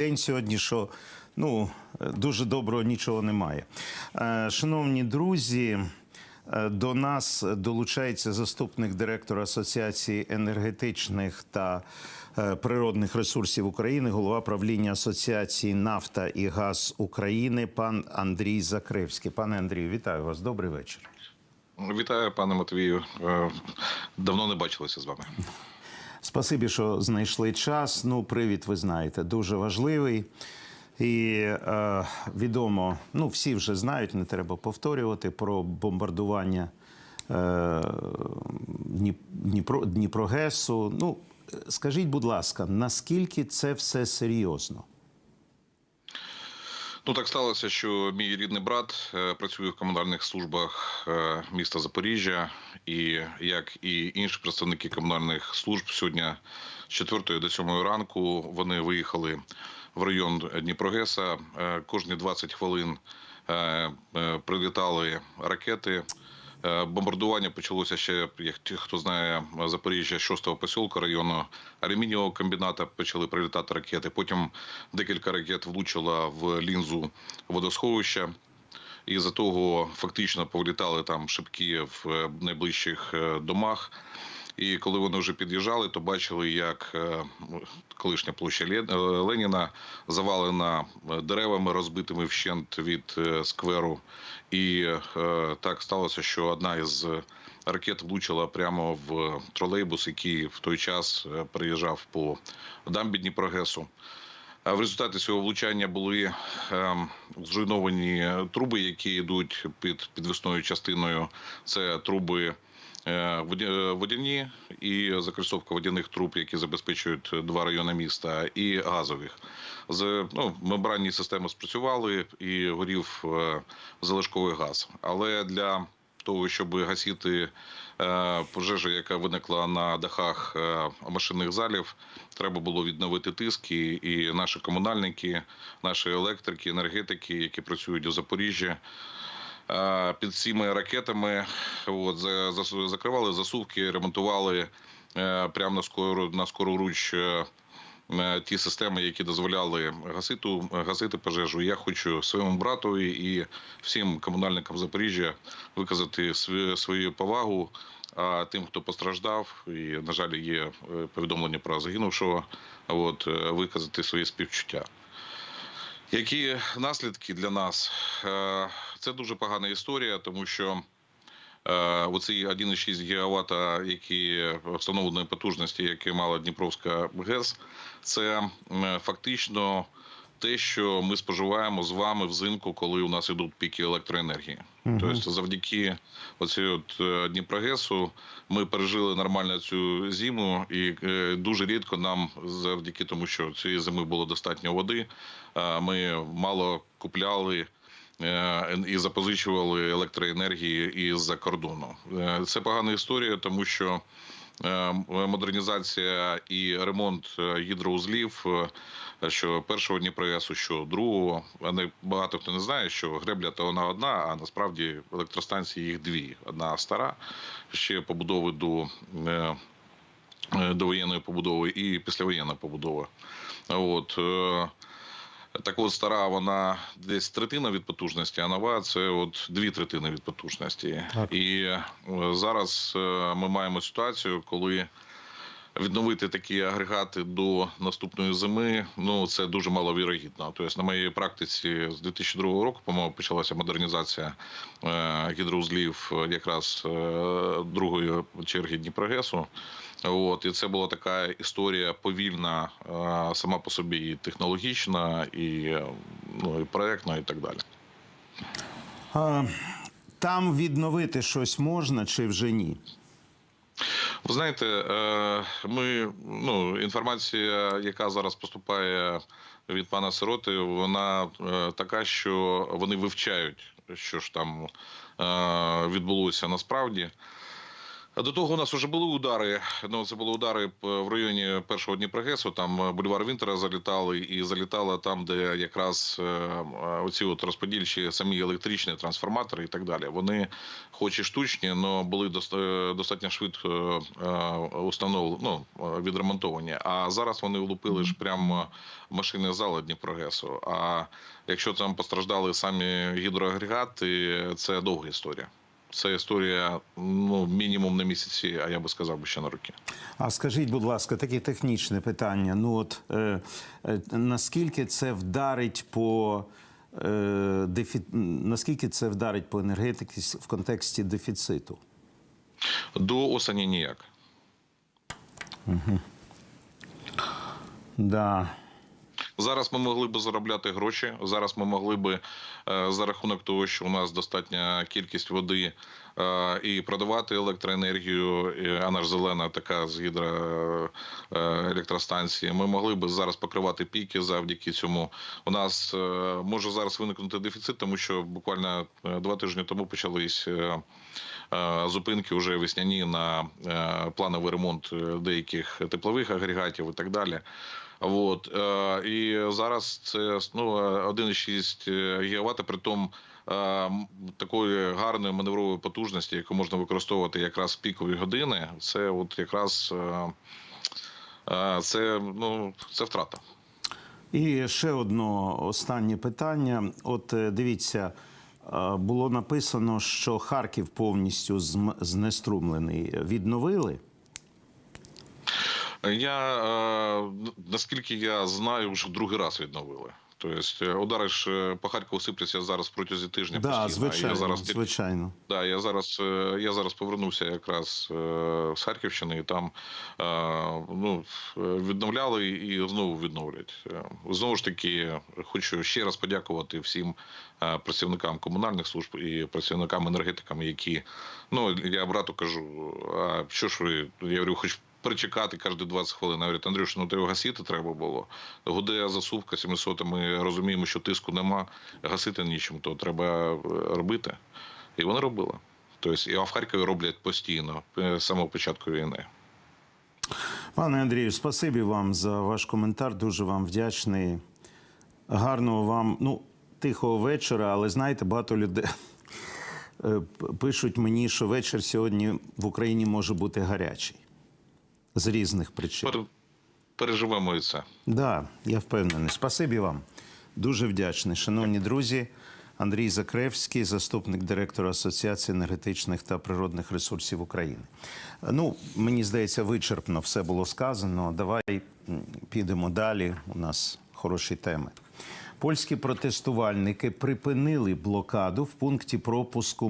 день сьогодні, що ну дуже доброго нічого немає. Е, Шановні друзі. е, До нас долучається заступник директора Асоціації енергетичних та е, природних ресурсів України, голова правління Асоціації Нафта і Газ України, пан Андрій Закревський. Пане Андрію, вітаю вас. Добрий вечір. Вітаю, пане Матвію. Давно не бачилися з вами. Спасибі, що знайшли час. Ну, привід, ви знаєте, дуже важливий. І е, відомо, ну всі вже знають, не треба повторювати про бомбардування е, Дніпро, Дніпрогесу. Ну, скажіть, будь ласка, наскільки це все серйозно? Ну так сталося, що мій рідний брат е, працює в комунальних службах е, міста Запоріжжя, і як і інші представники комунальних служб сьогодні з 4 до 7 ранку вони виїхали в район Дніпрогеса. Е, Кожні 20 хвилин прилітали ракети. Е, Бомбардування почалося ще, як ті, хто знає, Запоріжжя 6-го посілку району алюмінієвого комбіната почали прилітати ракети. Потім декілька ракет влучило в лінзу водосховища. І за того фактично повлітали там шибки в е, найближчих е, домах. І коли вони вже під'їжджали, то бачили, як е, колишня площа е, Леніна завалена е, деревами, розбитими вщент від скверу. І так сталося, що одна із ракет влучила прямо в тролейбус, який в той час переїжджав по дамбі Дніпрогесу. В результаті цього влучання були ем, зруйновані труби, які йдуть під підвісною частиною. Це труби водяні і закресовка водяних труб, які забезпечують два райони міста, і газових. З ну, мембранні системи спрацювали і горів е, залишковий газ. Але для того, щоб гасити е, пожежу, яка виникла на дахах е, машинних залів, треба було відновити тиск, і, і наші комунальники, наші електрики, енергетики, які працюють у Запоріжжі. Під цими ракетами от, за- за- закривали засувки, ремонтували е, прямо на скору на скору руч е, е, ті системи, які дозволяли гасити, гасити пожежу. Я хочу своєму брату і всім комунальникам Запоріжжя виказати свою, повагу. А тим, хто постраждав, і на жаль, є повідомлення про загинувшого, от виказати свої співчуття. Які наслідки для нас? Е, Це дуже погана історія, тому що е, оці 1,6 гігаватта, які встановленої потужності, які мала Дніпровська ГЕС, це фактично те, що ми споживаємо з вами взимку, коли у нас йдуть піки електроенергії. Тобто, завдяки оцій от е, Дніпрогесу ми пережили нормально цю зиму, і е, дуже рідко нам, завдяки тому, що цієї зими було достатньо води, е, ми мало купляли. І запозичували електроенергії із-за кордону. Е, Це погана історія, тому що модернізація і ремонт е, гідроузлів, е, що першого Дніпрогесу, що другого. Вони багато хто не знає, що гребля то вона одна, а насправді електростанції їх дві. Одна стара, ще побудови до. е, е, довоєнної побудови і післявоєнна побудова. От е, так от стара вона десь третина від потужності, а нова це от дві третини від потужності. Так. І е, зараз е, ми маємо ситуацію, коли відновити такі агрегати до наступної зими, ну це дуже маловірогідно. Тобто, на моїй практиці з 2002 року, по-моєму, почалася модернізація е, гідроузлів е, якраз другої черги Дніпрогесу. От і це була така історія повільна е, сама по собі і технологічна, і, ну, і проектна, і так далі. Там відновити щось можна чи вже ні? Ви знаєте, е, ми ну інформація, яка зараз поступає від пана Сироти, вона е, така, що вони вивчають, що ж там відбулося насправді. До того у нас вже були удари. Ну це були удари в районі першого Дніпрогесу. Там е, бульвар Вінтера залітали і залітало там, де якраз е, е, оці от розподільчі самі електричні трансформатори і так далі. Вони, хоч і штучні, але були достатньо швидко установ... ну, відремонтовані. А зараз вони влупили ж прямо машини зали Дніпрогесу. А якщо там постраждали самі гідроагрегати, це довга історія. Це історія ну мінімум на місяці, а я би сказав би ще на роки. А скажіть, будь ласка, таке технічне питання. Ну от е, е, наскільки це вдарить по е, дефі... наскільки це вдарить по енергетиці в контексті дефіциту? До осені ніяк. Да. Зараз ми могли би заробляти гроші. Зараз ми могли би е, за рахунок того, що у нас достатня кількість води е, і продавати електроенергію. Вона ж зелена, така з гідроелектростанції. Ми могли би зараз покривати піки завдяки цьому. У нас е, може зараз виникнути дефіцит, тому що буквально е, два тижні тому почались. е, е, Зупинки вже весняні на е, плановий ремонт е, деяких теплових агрегатів і так далі. От і зараз це ну, 1,6 гігавата, при тому е, такої гарної маневрової потужності, яку можна використовувати якраз в пікові години. Це от якраз е, е, це ну це втрата. І ще одно останнє питання. От дивіться, було написано, що Харків повністю знеструмлений. Відновили? Я е, наскільки я знаю, вже другий раз відновили. Тобто е, удари ж е, по Харкову сипляться зараз протягом тижня. Да, постійно. звичайно, Я зараз звичайно. Да, я зараз я зараз повернувся якраз з Харківщини, і там ну відновляли і знову відновлять. Знову ж таки, хочу ще раз подякувати всім працівникам комунальних служб і працівникам енергетикам, які ну я брату кажу, а що ж ви я говорю, хоч. Перечекати кожні 20 хвилин. Говорить, Андрюш, ну тебе гасити треба було. Гуде засувка 700, ми розуміємо, що тиску нема, гасити нічим, то треба е, робити. І вони робили. Тобто, і в Харкові роблять постійно е, з самого початку війни. Пане Андрію, спасибі вам за ваш коментар. Дуже вам вдячний. Гарного вам, ну, тихого вечора, але знаєте, багато людей е, пишуть мені, що вечір сьогодні в Україні може бути гарячий з різних причин. Пер- Переживемо і це. Да, я впевнений. Спасибі вам. Дуже вдячний. Шановні друзі, Андрій Закревський, заступник директора Асоціації енергетичних та природних ресурсів України. Ну, мені здається, вичерпно все було сказано. Давай підемо далі. У нас хороші теми. Польські протестувальники припинили блокаду в пункті пропуску